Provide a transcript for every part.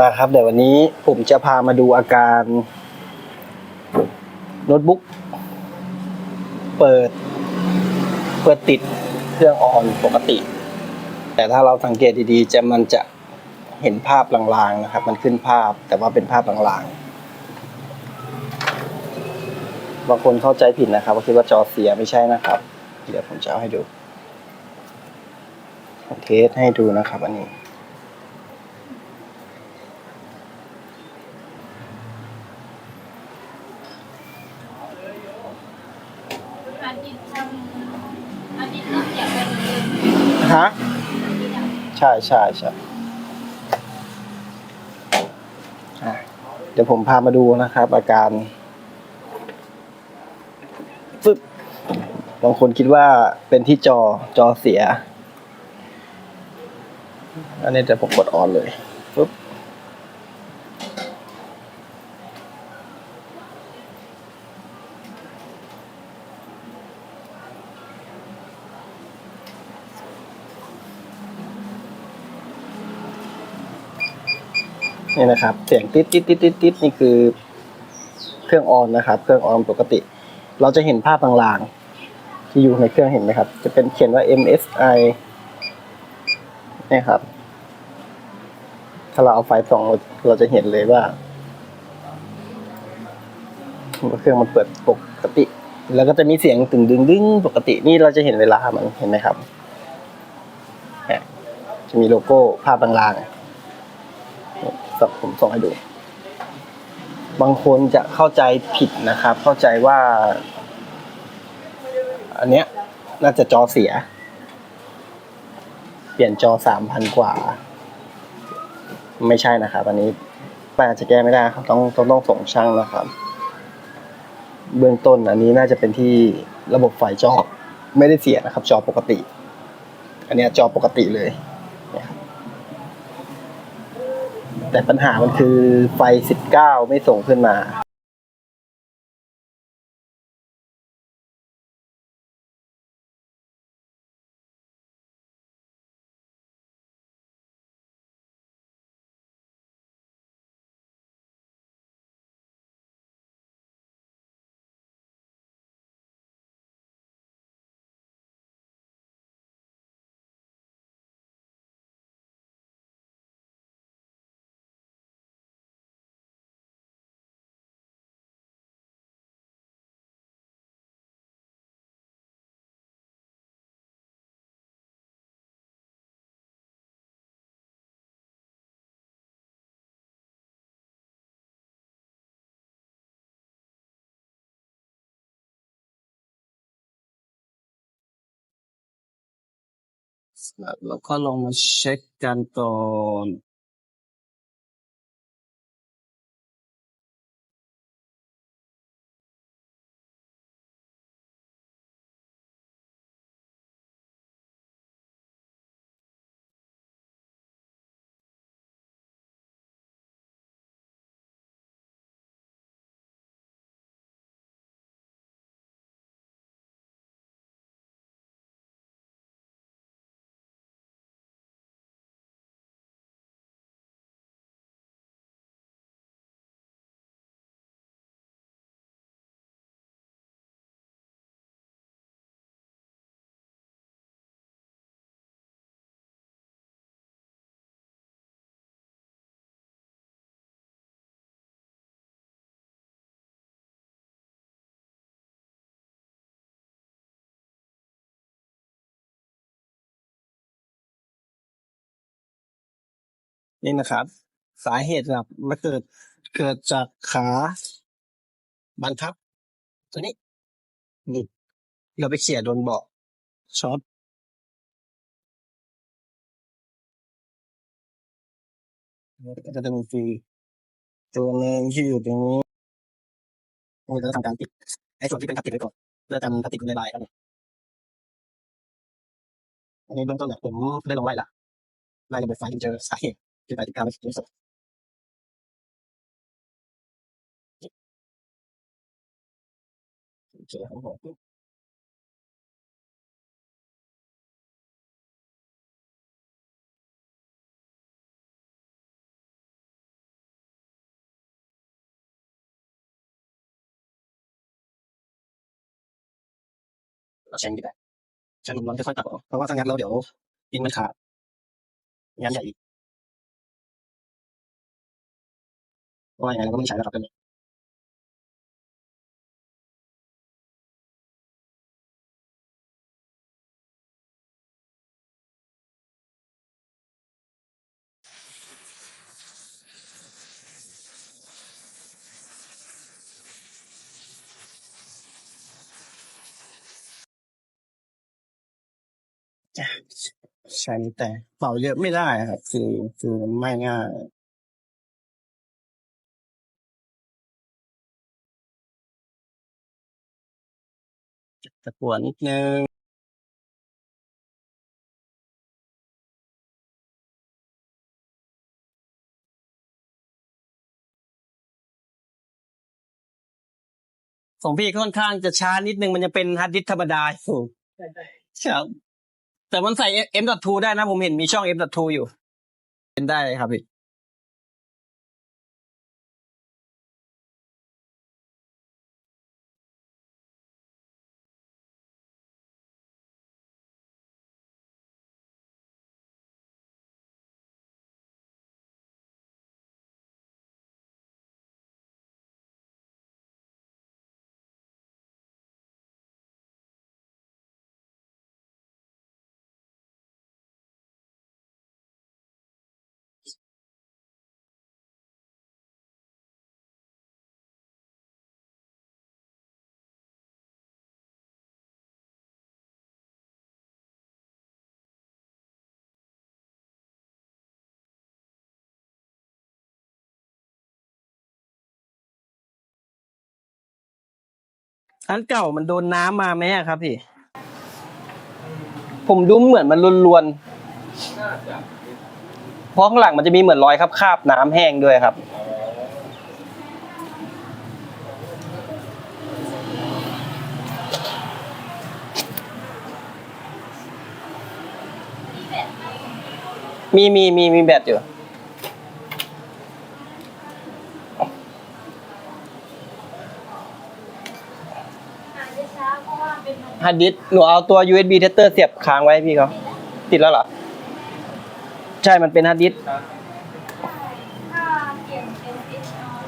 มาครับเดี๋ยววันนี้ผมจะพามาดูอาการโน้ตบุ๊กเปิด เปิดติดเครื่องออนปกติ แต่ถ้าเราสังเกตดีๆ จะมันจะเห็นภาพลางๆนะครับ มันขึ้นภาพแต่ว่าเป็นภาพลางๆ บางคนเข้าใจผิดนะครับว่าคิดว่าจอเสียไม่ใช่นะครับ เดี๋ยวผมจะเอาให้ดูเทสให้ดูนะครับ อันนี้ อาทิตย์ทำอาทิตย์ก็เสียไปเลย ฮะใช่ใช่ใช่ะเดี๋ยวผมพามาดูนะครับ อาการฟึบบางคนคิดว่าเป็นที่จอจอเสีย อันนี้จะผมกดออนเลยฟึบ นี่นะครับเสียงติดติดติดติดติดนี่คือ เครื่องออนนะครับ เครื่องออนปกติ เราจะเห็นภาพลางๆที่อยู่ในเครื่องเห็นไหมครับ จะเป็นเขียนว่า MSI นี่ครับ ถ้าเราเอาไฟส่องเราเราจะเห็นเลยว่าเครื่องมันเปิดปกติ แล้วก็จะมีเสียงตึงดึงดึงปกตินี่เราจะเห็นเวลามันเห็นไหมครับจะมีโลโก้ภาพลางๆ เนี่ยผมส่งให้ดู บางคนจะเข้าใจผิดนะครับ เข้าใจว่า อันเนี้ยน่าจะจอเสีย เปลี่ยนจอสามพันกว่า ไม่ใช่นะครับอันนี้ป้าจะแก้ไม่ได้ครับต้องต้องต้องส่งช่างนะครับ เบื้องต้นอันนี้น่าจะเป็นที่ระบบไฟจอไม่ได้เสียนะครับ จอปกติ อันเนี้ยจอปกติเลย แต่ปัญหามันคือไฟ 19 ไม่ส่งขึ้นมา แล้วก็ลองมาเช็คกันก่อน นี่นะครับ สาเหตุหลักมาเกิดเกิดจากขาบันทับ ตัวนี้หนี่เราไปเขี่ยโดนเบาะช็อตก็จะมีฟีตัวหนึงที่อยู่ตรงนี้เราจะทำการติดไอ้ส่วนที่เป็นพลาสติกไว้ก่อนเพื่อกันพลาสติกละลายครับอันนี้เบื้องต้นเนี่ยผมได้ลงไล่ละไล่ระบบไฟเจอสาเหตุ จึงอาจถึงการละทิ้งศพเราใช้นี้ดีกว่าใช้ลมันจะค่อยตักออกเพราะว่าถ้างั้นเราเดี๋ยวดินมันขาดงานใหญ่อีก ว่าอย่างไรก็ไม่ใช้แล้วครับตัวนี้ใช้แต่เป่าเยอะไม่ได้ครับ คือคือไม่ง่าย ตะกัวนิดนึงของพี่ค่อนข้างจะช้านิดนึงมันยังเป็นฮาร์ดดิสก์ธรรมดาอยู่ครับแต่มันใส่ M.2 ได้นะ ผมเห็นมีช่อง M.2 อยู่ เป็นได้เลยครับพี่ อันเก่ามันโดนน้ำมาไหมครับพี่ ผมดูเหมือนมันรวนๆเพราะข้างหลังมันจะมีเหมือนรอยคราบๆน้ำแห้งด้วยครับมีมีมีมีแบตอยู่ อาจจะช้าเพราะว่าเป็นมัน ฮาร์ดดิสก์หนูเอาตัว USB tester เสียบค้างไว้ให้พี่เขาติดแล้วเหรอ ใช่ มันเป็นฮาร์ดดิสก์ถ้าเปลี่ยนเป็นเอชอล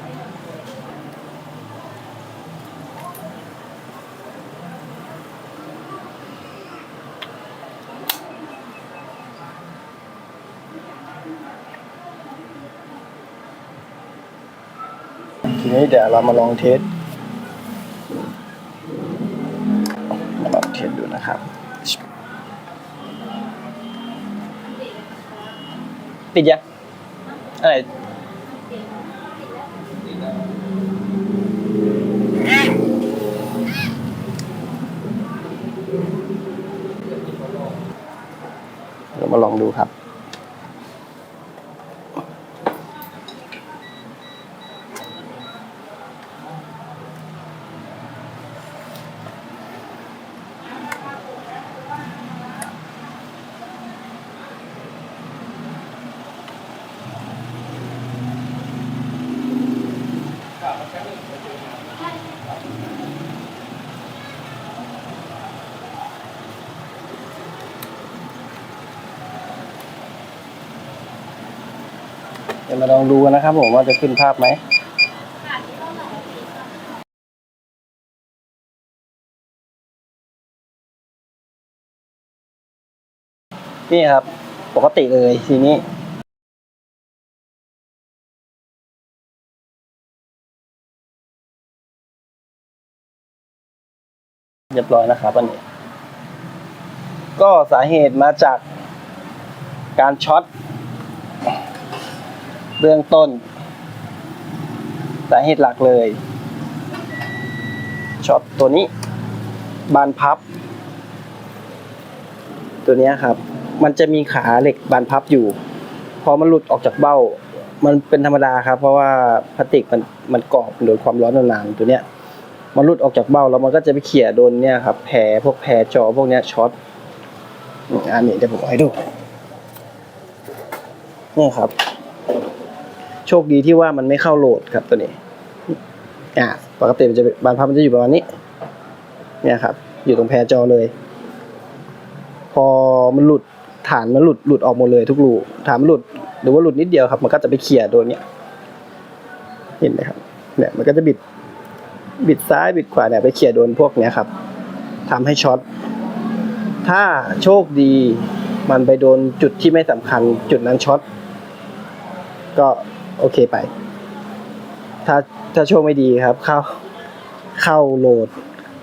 ทีนี้เดี๋ยวเรามาลองเทส มาลองเทสดู นะครับติดยังอะไรเรามาลองดูครับ เดี๋ยวมาลองดูกันนะครับผมว่าจะขึ้นภาพไหมนี่ครับ ปกติเลยทีนี้เรียบร้อยนะครับอันนี้ ก็สาเหตุมาจากการช็อต เบื้องต้น สาเหตุหลักเลยช็อตตัวนี้ บานพับ ตัวนี้ครับ มันจะมีขาเหล็กบานพับอยู่ พอมันหลุดออกจากเบ้า มันเป็นธรรมดาครับ เพราะว่าพลาสติกมันมันกรอบโดนความร้อนนานๆตัวเนี้ยมันหลุดออกจากเบ้าแล้วมันก็จะไปเขี่ยโดนเนี่ยครับแผลพวกแผลจอพวกเนี้ยช็อตอันนี้เดี๋ยวผมเอาให้ดูนี่ครับ โชคดีที่ว่ามันไม่เข้าโหลดครับตัวนี้อ่าปกติมันจะบานพับมันจะอยู่ประมาณนี้ เนี่ยครับ อยู่ตรงแพรจอเลย พอมันหลุดฐานมันหลุดหลุดออกหมดเลย ทุกรูฐานมันหลุดหรือว่าหลุดนิดเดียวครับ มันก็จะไปเขี่ยโดนเนี้ยเห็นไหมครับ เนี่ยมันก็จะบิดบิดซ้ายบิดขวาเนี่ยไปเขี่ยโดนพวกเนี้ยครับทำให้ช็อตถ้าโชคดีมันไปโดนจุดที่ไม่สำคัญ จุดนั้นช็อตก็ โอเคไป ถ้าถ้าโชคไม่ดีครับ เข้าเข้าโหลด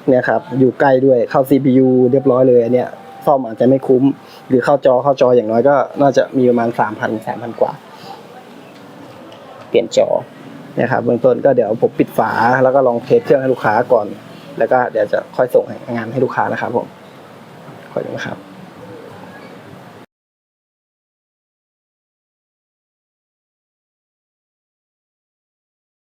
เนี่ยครับ อยู่ใกล้ด้วยเข้า CPU เรียบร้อยเลยอันเนี้ยซ่อมอาจจะไม่คุ้ม หรือเข้าจอเข้าจออย่างน้อยก็ น่าจะมีประมาณสามพันสามพันกว่า เปลี่ยนจอเนะครับเบื้องต้นก็เดี๋ยวผมปิดฝา แล้วก็ลองเทสเครื่องให้ลูกค้าก่อน แล้วก็เดี๋ยวจะค่อยส่งงานให้ลูกค้านะครับผมขอบคุณครับ